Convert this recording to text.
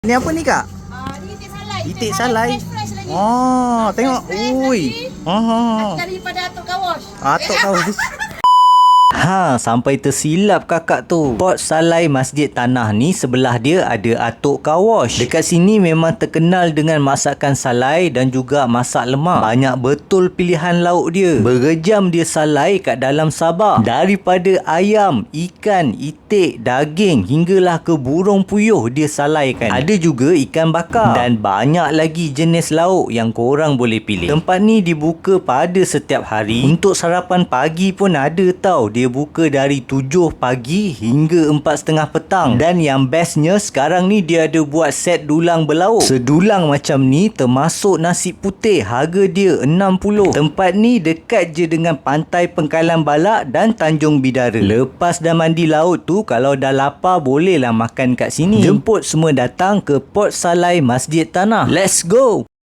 Ni apa ni kak? Ah, ni itik salai. Itik salai. Fresh, fresh lagi. Oh, tengok. Ui. lagi. Oh. Daripada Atuk Kawash. Atok kawas. Ha, sampai tersilap kakak tu. Port Salai Masjid Tanah ni sebelah dia ada Atok Kawash. Dekat sini memang terkenal dengan masakan salai dan juga masak lemak. Banyak betul pilihan lauk dia. Berejam dia salai kat dalam Sabah. Daripada ayam, ikan, itik, daging hinggalah ke burung puyuh dia salaikan. Ada juga ikan bakar dan banyak lagi jenis lauk yang korang boleh pilih. Tempat ni dibuka pada setiap hari. Untuk sarapan pagi pun ada tau. Dia buka dari 7 pagi hingga 4.30 petang. Dan yang bestnya sekarang ni dia ada buat set dulang berlauk. Sedulang macam ni termasuk nasi putih. Harga dia 60. Tempat ni dekat je dengan Pantai Pengkalan Balak dan Tanjung Bidara. Lepas dah mandi laut tu kalau dah lapar bolehlah makan kat sini. Jemput semua datang ke Port Salai Masjid Tanah. Let's go!